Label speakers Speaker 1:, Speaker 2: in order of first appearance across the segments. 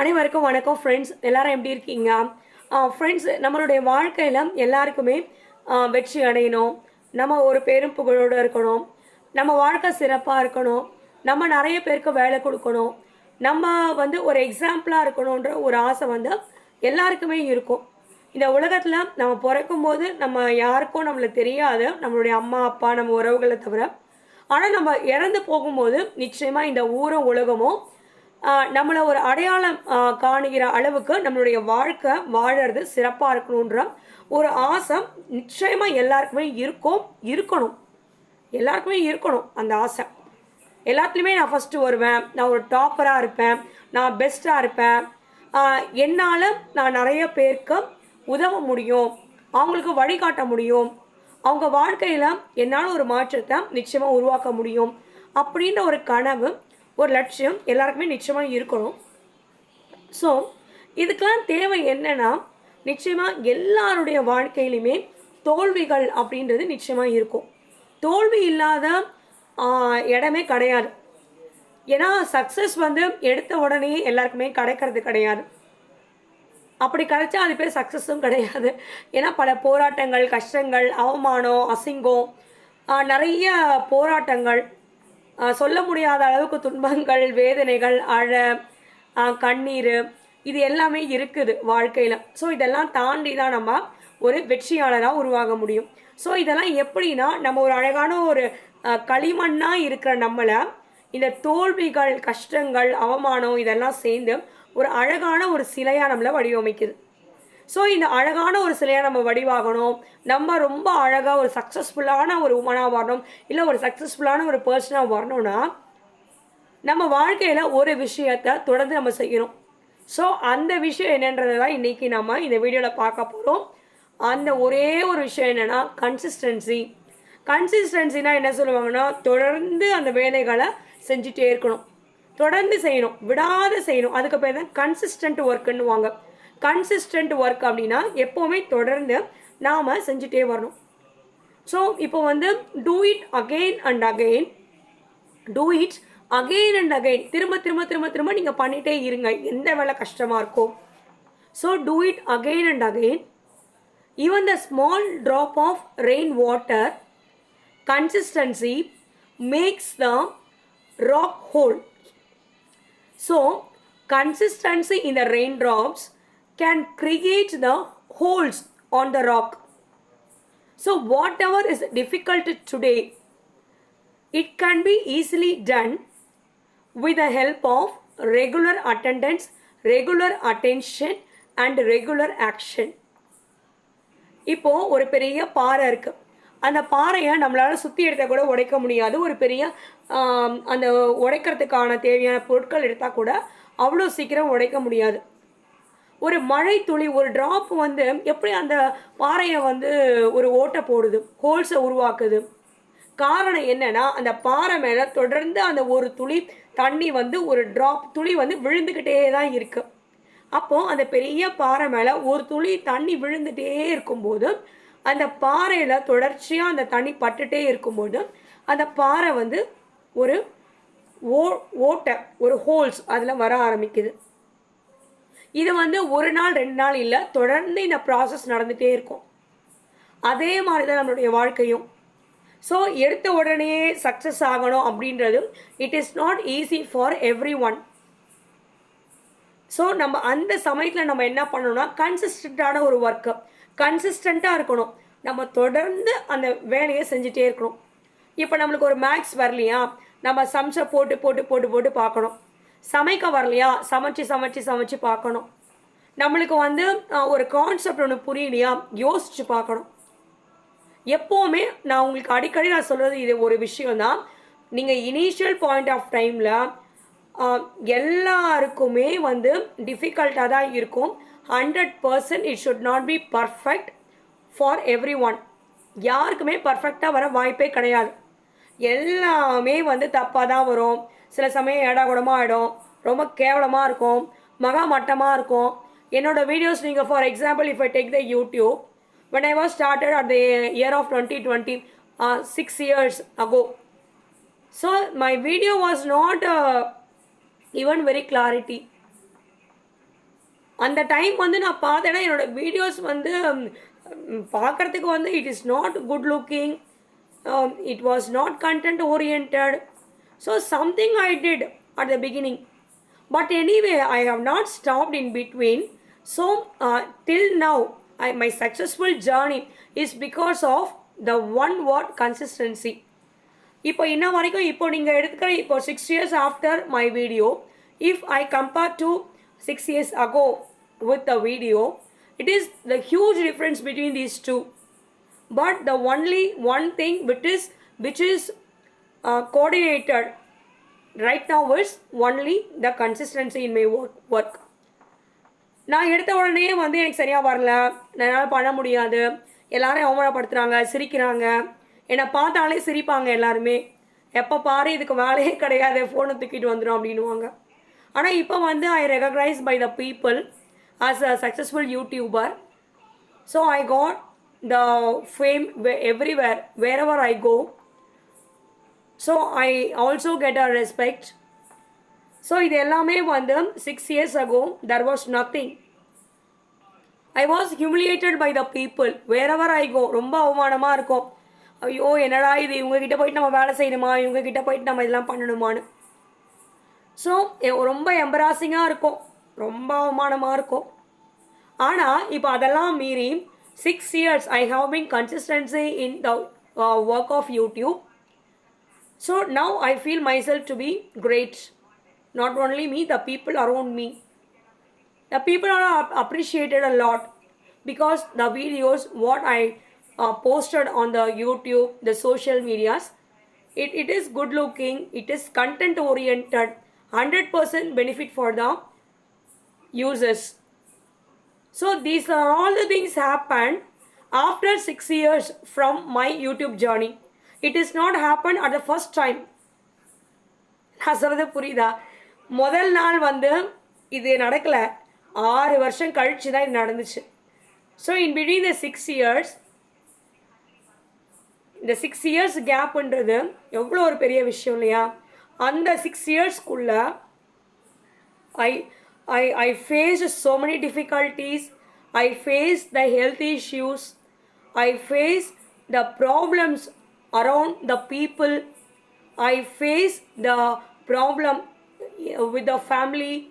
Speaker 1: அனைவருக்கும் வணக்கம் ஃப்ரெண்ட்ஸ் எல்லாரும் எப்படி இருக்கீங்க? ஃப்ரெண்ட்ஸ் நம்மளுடைய வாழ்க்கையில் எல்லாருக்குமே வெற்றி அடையணும். நம்ம ஒரு பெரும் புகழோடு இருக்கணும். நம்ம வாழ்க்கை சிறப்பாக இருக்கணும். நம்ம நிறைய பேருக்கு வேலை கொடுக்கணும். நம்ம வந்து ஒரு எக்ஸாம்பிளாக இருக்கணுன்ற ஒரு ஆசை வந்து எல்லாருக்குமே இருக்கும். இந்த உலகத்தில் நம்ம பிறக்கும் போது நம்ம யாருக்கும் நம்மள தெரியாது. நம்மளுடைய அம்மா அப்பா நம்ம உறவுகளை தவிர. ஆனால் நம்ம இறந்து போகும்போது நிச்சயமாக இந்த ஊரும் உலகமும் நம்மளை ஒரு அடையாளம் காணுகிற அளவுக்கு நம்மளுடைய வாழ்க்கை வாழறது சிறப்பாக இருக்கணுன்ற ஒரு ஆசை நிச்சயமாக எல்லாருக்குமே இருக்கும் இருக்கணும். எல்லாருக்குமே இருக்கணும் அந்த ஆசை. எல்லாத்துலேயுமே நான் ஃபஸ்ட்டு வருவேன். நான் ஒரு டாப்பராக இருப்பேன். நான் பெஸ்ட்டாக இருப்பேன். என்னால் நான் நிறைய பேருக்கு உதவ முடியும். அவங்களுக்கு வழிகாட்ட முடியும். அவங்க வாழ்க்கையில் என்னால் ஒரு மாற்றத்தை நிச்சயமாக உருவாக்க முடியும். அப்படின்ற ஒரு கனவு ஒரு லட்சியம் எல்லாருக்குமே நிச்சயமாக இருக்கணும். ஸோ இதுக்கெல்லாம் தேவை என்னென்னா நிச்சயமாக எல்லாருடைய வாழ்க்கையிலுமே தோல்விகள் அப்படின்றது நிச்சயமாக இருக்கும். தோல்வி இல்லாத இடமே கிடையாது. ஏன்னா சக்ஸஸ் வந்து எடுத்த உடனே எல்லாருக்குமே கிடைக்கிறது கிடையாது. அப்படி கிடைச்சா அது பேர் சக்ஸஸும் கிடையாது. ஏன்னா பல போராட்டங்கள் கஷ்டங்கள் அவமானம் அசிங்கம் நிறைய போராட்டங்கள் சொல்ல முடியாத அளவுக்கு துன்பங்கள் வேதனைகள் அழ கண்ணீர் இது எல்லாமே இருக்குது வாழ்க்கையில். ஸோ இதெல்லாம் தாண்டி தான் நம்ம ஒரு வெற்றியாளராக உருவாக முடியும். ஸோ இதெல்லாம் எப்படின்னா நம்ம ஒரு அழகான ஒரு களிமண்ணாக இருக்கிற நம்மளை இந்த தோல்விகள் கஷ்டங்கள் அவமானம் இதெல்லாம் சேர்ந்து ஒரு அழகான ஒரு சிலையாக நம்மளை வடிவமைக்குது. ஸோ இந்த அழகான ஒரு சிலையாக நம்ம வடிவாகணும். நம்ம ரொம்ப அழகாக ஒரு சக்ஸஸ்ஃபுல்லான ஒரு உமனாக வரணும். இல்லை ஒரு சக்ஸஸ்ஃபுல்லான ஒரு பர்சனாக வரணும்னா நம்ம வாழ்க்கையில் ஒரு விஷயத்தை தொடர்ந்து நம்ம செய்யணும். ஸோ அந்த விஷயம் என்னன்றது தான் இன்றைக்கி நம்ம இந்த வீடியோவில் பார்க்க போகிறோம் அந்த ஒரே ஒரு விஷயம் என்னென்னா கன்சிஸ்டன்சி கன்சிஸ்டன்சினா என்ன சொல்லுவாங்கன்னா தொடர்ந்து அந்த வேலைகளை செஞ்சுட்டே இருக்கணும். தொடர்ந்து செய்யணும். விடாத செய்யணும். அதுக்கு பேர் தான் கன்சிஸ்டன்ட் ஒர்க்குன்னுவாங்க கன்சிஸ்டன்ட் ஒர்க் அப்படின்னா எப்போவுமே தொடர்ந்து நாம் செஞ்சுட்டே வரணும். ஸோ இப்போ வந்து do it again and again do it again and again திரும்ப திரும்ப திரும்ப திரும்ப நீங்கள் பண்ணிகிட்டே இருங்க. எந்த வேலை கஷ்டமாக இருக்கோ. So do it again and again even the small drop of rain water consistency makes the rock hole so consistency இந்த rain drops can create the holes on the rock. So, whatever is difficult today, it can be easily done with the help of regular attendance, regular attention, and regular action. இப்போ ஒரு பெரிய பாறை இருக்கு அந்த பாறையை நம்மளால சுத்தி எடுத்தா கூட உடைக்க முடியாது ஒரு பெரிய ஆம், அந்த உடைக்கிறதுக்கான தேவையான பொருட்கள் எடுத்தா கூட அவ்வளோ சீக்கிரம் உடைக்க முடியாது ஒரு மழை துளி ஒரு ட்ராப் வந்து எப்படி அந்த பாறையை வந்து ஒரு ஓட்டை போடுது ஹோல்ஸை உருவாக்குது? காரணம் என்னன்னா அந்த பாறை மேலே தொடர்ந்து அந்த ஒரு துளி தண்ணி வந்து ஒரு ட்ராப் துளி வந்து விழுந்துக்கிட்டே தான் இருக்கு. அப்போ அந்த பெரிய பாறை மேலே ஒரு துளி தண்ணி விழுந்துட்டே இருக்கும்போது அந்த பாறையில் தொடர்ச்சியாக அந்த தண்ணி பட்டுட்டே இருக்கும்போது அந்த பாறை வந்து ஒரு ஓ ஓட்டை ஒரு ஹோல்ஸ் அதில் வர ஆரம்பிக்குது. இது வந்து ஒரு நாள் ரெண்டு நாள் இல்லை தொடர்ந்து இந்த ப்ராசஸ் நடந்துகிட்டே இருக்கும். அதே மாதிரி தான் நம்மளுடைய வாழ்க்கையும். ஸோ எடுத்த உடனே சக்ஸஸ் ஆகணும் அப்படின்றது it is not easy for everyone so நம்ம அந்த சமயத்தில் நம்ம என்ன பண்ணணும்னா கன்சிஸ்டண்ட்டான ஒரு ஒர்க்கு கன்சிஸ்டண்ட்டாக இருக்கணும். நம்ம தொடர்ந்து அந்த வேலையை செஞ்சுட்டே இருக்கணும். இப்போ நம்மளுக்கு ஒரு மேக்ஸ் வரலையா? நம்ம சமைச்ச போட்டு போட்டு போட்டு போட்டு பார்க்கணும். சமைக்க வரலையா? சமைச்சு சமைச்சு சமைச்சு பார்க்கணும். நம்மளுக்கு வந்து ஒரு கான்செப்ட் ஒன்று புரியலையா? யோசிச்சு பார்க்கணும். எப்போவுமே நான் உங்களுக்கு அடிக்கடி நான் சொல்கிறது இது ஒரு விஷயம் தான் நீங்கள் இனிஷியல் பாயிண்ட் ஆஃப் டைமில் எல்லாருக்குமே வந்து டிஃபிகல்ட்டாக தான் இருக்கும். Hundred percent it should not be perfect for everyone யாருக்குமே பர்ஃபெக்டாக வர வாய்ப்பே கிடையாது. எல்லாமே வந்து தப்பாக தான் வரும். சில சமயம் ஏடாகுடமாக ஆகிடும் ரொம்ப கேவலமாக இருக்கும் மகா மட்டமாக இருக்கும் என்னோட வீடியோஸ் நீங்கள் for example if I take the YouTube when I was started at the year of twenty twenty six years ago so my video was not even very clarity அந்த டைம் வந்து நான் பார்த்தேன்னா என்னோட வீடியோஸ் வந்து பார்க்குறதுக்கு வந்து it is not good looking it was not content orient so something I did at the beginning but anyway I have not stopped in between so till now I my successful journey is because of the one what consistency இப்போ இன்ன வரைக்கும் இப்போ நீங்கள் எடுத்துக்கிற இப்போ six years after my video if I compare to six years ago with the video it is the huge difference between these two but the only one thing which is which is uh, coordinated right now is only the consistency in my work work. நான் எடுத்த உடனே வந்து எனக்கு சரியாக வரல. என்னால் பண்ண முடியாது. எல்லாரும் அவமானப்படுத்துகிறாங்க சிரிக்கிறாங்க. என்னை பார்த்தாலே சிரிப்பாங்க எல்லாருமே. எப்போ பாரு இதுக்கு வேலையே கிடையாது ஃபோனை தூக்கிட்டு வந்துடும் அப்படின்னுவாங்க. ஆனால் இப்போ வந்து I recognise by the people as a successful YouTuber so I got the fame everywhere wherever I go so I also get a respect so இது எல்லாமே வந்து six years ago there was nothing I was humiliated by the people wherever I go ரொம்ப அவமானமாக இருக்கும். ஐயோ என்னடா இது? இவங்க கிட்ட போயிட்டு நம்ம வேலை செய்யணுமா? இவங்க கிட்ட போயிட்டு நம்ம இதெல்லாம் பண்ணணுமான்னு. ஸோ ரொம்ப எம்பராசிங்காக இருக்கும். ரொம்ப அவமானமாக இருக்கும். ஆனால் இப்போ அதெல்லாம் மீறி six years I have been consistency in the work of YouTube So now I feel myself to be great. Not only me, the people around me. The people are appreciated a lot because the videos what I uh, posted on the YouTube, the social medias, it, it is good looking, it is content oriented, 100% benefit for the users. So these are all the things happened after 6 years from my YouTube journey. It is not happen at the first time நான் சொல்கிறது புரியுதா? முதல் நாள் வந்து இது நடக்கலை. ஆறு வருஷம் கழிச்சு தான் இது நடந்துச்சு. So in between the six years இந்த சிக்ஸ் இயர்ஸ் கேப்புன்றது எவ்வளோ ஒரு பெரிய விஷயம் இல்லையா? அந்த six இயர்ஸ்க்குள்ள I I I face so many difficulties I face the health issues I face the problems around the people. I faced the problem uh, with the family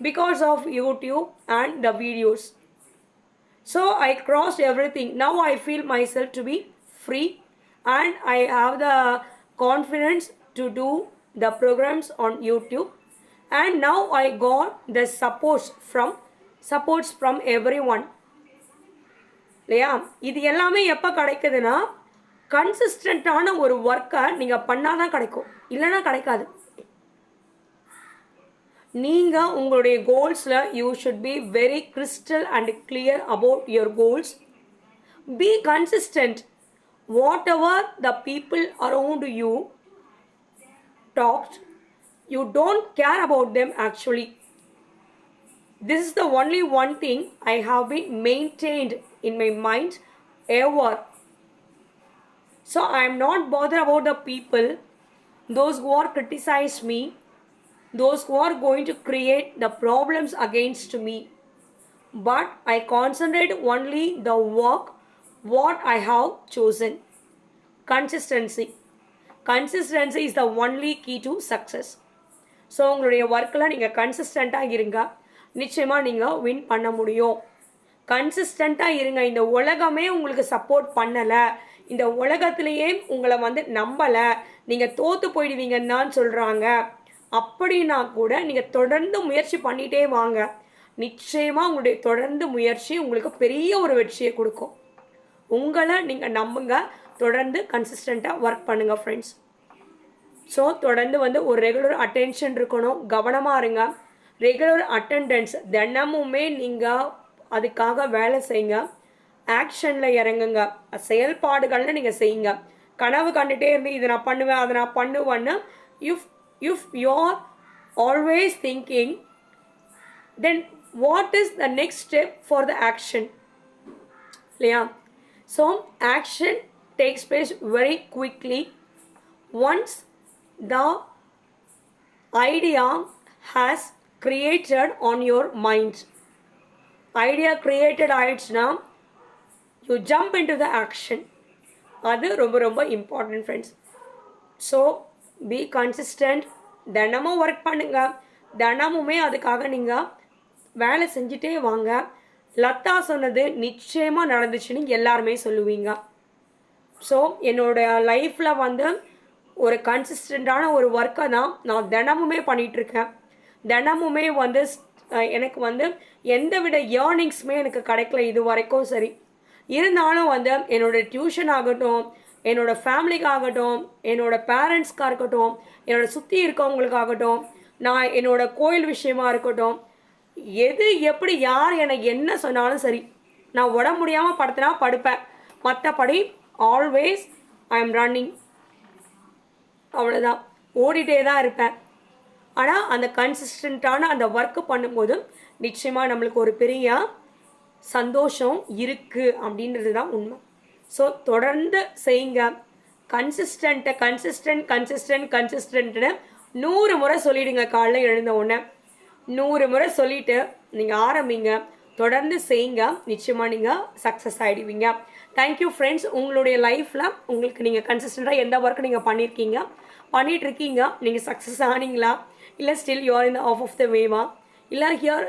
Speaker 1: because of YouTube and the videos. So I crossed everything. Now I feel myself to be free and I have the confidence to do the programs on YouTube. And now I got the supports from supports from everyone. இல்லையா இது எல்லாமே எப்போ கிடைக்குதுன்னா கன்சிஸ்டண்ட்டான ஒரு ஒர்க்கை நீங்கள் பண்ணால் தான் கிடைக்கும். இல்லைன்னா கிடைக்காது. நீங்கள் உங்களுடைய கோல்ஸில் you should be very crystal and clear about your goals be consistent whatever the people around you talks you don't care about them actually this is the only one thing I have been maintained in my mind ever So I am not bothered about the people, those who are criticize me, those who are going to create the problems against me. But I concentrate only the work what I have chosen. Consistency. Consistency is the only key to success. So உங்களுடைய ஒர்க்கில் நீங்கள் கன்சிஸ்டண்ட்டாக இருங்க நிச்சயமாக நீங்கள் win பண்ண முடியும் கன்சிஸ்டண்ட்டாக இருங்க இந்த உலகமே உங்களுக்கு சப்போர்ட் பண்ணலை இந்த உலகத்திலேயே உங்களை வந்து நம்பலை. நீங்கள் தோற்று போயிடுவீங்கன்னு தான் சொல்கிறாங்க அப்படின்னா கூட நீங்கள் தொடர்ந்து முயற்சி பண்ணிகிட்டே வாங்க. நிச்சயமாக உங்களுடைய தொடர்ந்து முயற்சி உங்களுக்கு பெரிய ஒரு வெற்றியை கொடுக்கும். உங்களை நீங்கள் நம்புங்க. தொடர்ந்து கன்சிஸ்டண்ட்டாக ஒர்க் பண்ணுங்கள் ஃப்ரெண்ட்ஸ் ஸோ தொடர்ந்து வந்து ஒரு ரெகுலர் அட்டென்ஷன் இருக்கணும். கவனமாக இருங்க. ரெகுலர் அட்டெண்டன்ஸ் தினமுமே நீங்கள் அதுக்காக வேலை செய்யுங்க. ஆக்ஷனில் இறங்குங்க. செயல்பாடுகளில் நீங்கள் செய்யுங்க. கனவு கண்டுகிட்டே இருந்து இதை நான் பண்ணுவேன் அதை நான் பண்ணுவேன்னு if if you're always thinking then what is the next step for the action இல்லையா? So action takes place very quickly once the idea has created on your mind idea created ஆயிடுச்சுன்னா you jump into the action அது ரொம்ப ரொம்ப important friends so be consistent தினமும் work பண்ணுங்க. தினமுமே அதுக்காக நீங்கள் வேலை செஞ்சுட்டே வாங்க. லத்தா சொன்னது நிச்சயமாக நடந்துச்சுன்னு எல்லாருமே சொல்லுவீங்க. ஸோ என்னோட லைஃப்பில் வந்து ஒரு கன்சிஸ்டண்ட்டான ஒரு ஒர்க்கை தான் நான் தினமுமே பண்ணிகிட்ருக்கேன் தினமுமே வந்து எனக்கு வந்து எந்த வித ஏர்னிங்ஸுமே எனக்கு கிடைக்கல இது வரைக்கும் சரி. இருந்தாலும் வந்து என்னோட டியூஷன் ஆகட்டும் என்னோடய ஃபேமிலிக்காகட்டும் என்னோடய பேரண்ட்ஸ்க்காக இருக்கட்டும் என்னோட சுற்றி இருக்கவங்களுக்காகட்டும் நான் என்னோட கோயில் விஷயமா இருக்கட்டும் எது எப்படி யார் எனக்கு என்ன சொன்னாலும் சரி நான் உடம்பு முடியாமல் படுத்தினா படுப்பேன். மற்றபடி ஆல்வேஸ் ஐ எம் ரன்னிங் அவ்வளோதான் ஓடிட்டே தான் இருப்பேன். ஆனால் அந்த கன்சிஸ்டண்ட்டான அந்த ஒர்க்கு பண்ணும்போது நிச்சயமாக நம்மளுக்கு ஒரு பெரிய சந்தோஷம் இருக்குது அப்படின்றது தான் உண்மை. ஸோ தொடர்ந்து செய்யுங்க. கன்சிஸ்டண்ட்டை கன்சிஸ்டன்ட் கன்சிஸ்டன்ட் கன்சிஸ்டன்ட்னு நூறு முறை சொல்லிடுங்க காலைல எழுந்த உடனே. நூறு முறை சொல்லிட்டு நீங்கள் ஆரம்பிங்க. தொடர்ந்து செய்யுங்க. நிச்சயமாக நீங்கள் சக்ஸஸ் ஆகிடுவீங்க தேங்க்யூ ஃப்ரெண்ட்ஸ் உங்களுடைய லைஃப்பில் உங்களுக்கு நீங்கள் கன்சிஸ்டண்ட்டாக எந்த ஒர்க் நீங்கள் பண்ணியிருக்கீங்க பண்ணிகிட்ருக்கீங்க இருக்கீங்க. நீங்கள் சக்ஸஸ் ஆனீங்களா? இல்லை still you're in of of the வேவா இல்லை here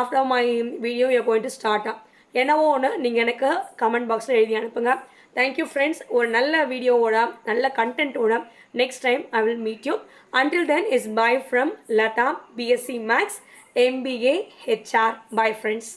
Speaker 1: after my video you going to start என்னவோ ஒன்று நீங்கள் எனக்கு கமெண்ட் பாக்ஸில் எழுதி அனுப்புங்க. தேங்க்யூ ஃப்ரெண்ட்ஸ் ஒரு நல்ல வீடியோவோட நல்ல கண்டென்ட்டோட next time I will meet you until then is bye from Latha BSc maths MBA HR bye friends